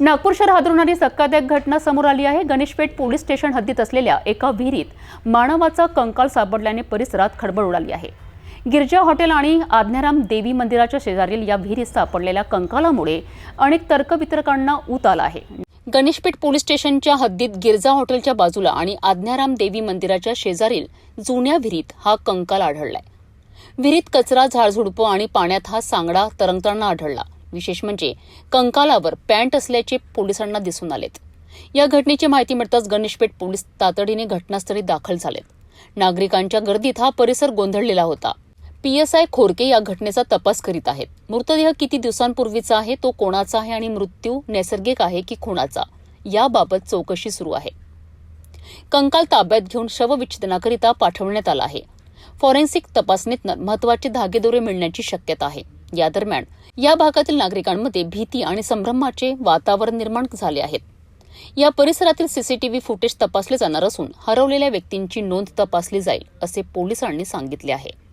नागपूर शहर हादरणारी धक्कादायक घटना समोर आली आहे. गणेशपेठ पोलीस स्टेशन हद्दीत असलेल्या एका विहिरीत मानवाचा कंकाल सापडल्याने परिसरात खळबळ उडाली आहे. गिरजा हॉटेल आणि आज्ञाराम देवी मंदिराच्या शेजारील या विहिरीत सापडलेल्या कंकालामुळे अनेक तर्कवितर्कांना ऊत आला आहे. गणेशपेठ पोलीस स्टेशनच्या हद्दीत गिरजा हॉटेलच्या बाजूला आणि आज्ञाराम देवी मंदिराच्या शेजारील जुन्या विहिरीत हा कंकाल आढळलाय. विहिरीत कचरा झाडझुडपं आणि पाण्यात हा सांगडा तरंगताना आढळला. विशेष म्हणजे कंकालावर पॅन्ट असल्याचे पोलिसांना दिसून आलेत. या घटनेची माहिती मिळताच गणेशपेठ पोलीस तातडीने घटनास्थळी दाखल झालेत. नागरिकांच्या गर्दीत हा परिसर गोंधळलेला होता. पीएसआय खोरके या घटनेचा तपास करीत आहेत. मृतदेह किती दिवसांपूर्वीचा आहे तो कोणाचा आहे आणि मृत्यू नैसर्गिक आहे की खुणाचा याबाबत चौकशी सुरू आहे. कंकाल ताब्यात घेऊन शवविच्छेदनाकरिता पाठवण्यात आला आहे. फॉरेन्सिक तपासणीत महत्त्वाचे धागेदोरे मिळण्याची शक्यता आहे. या दरम्यान या भागातील नागरिकांमध्ये भीती आणि संभ्रमाचे वातावरण निर्माण झाले आहेत या परिसरातील सीसीटीव्ही फुटेज तपासले जाणार असून हरवलेल्या व्यक्तींची नोंद तपासली जाईल असे पोलिसांनी सांगितले आहे.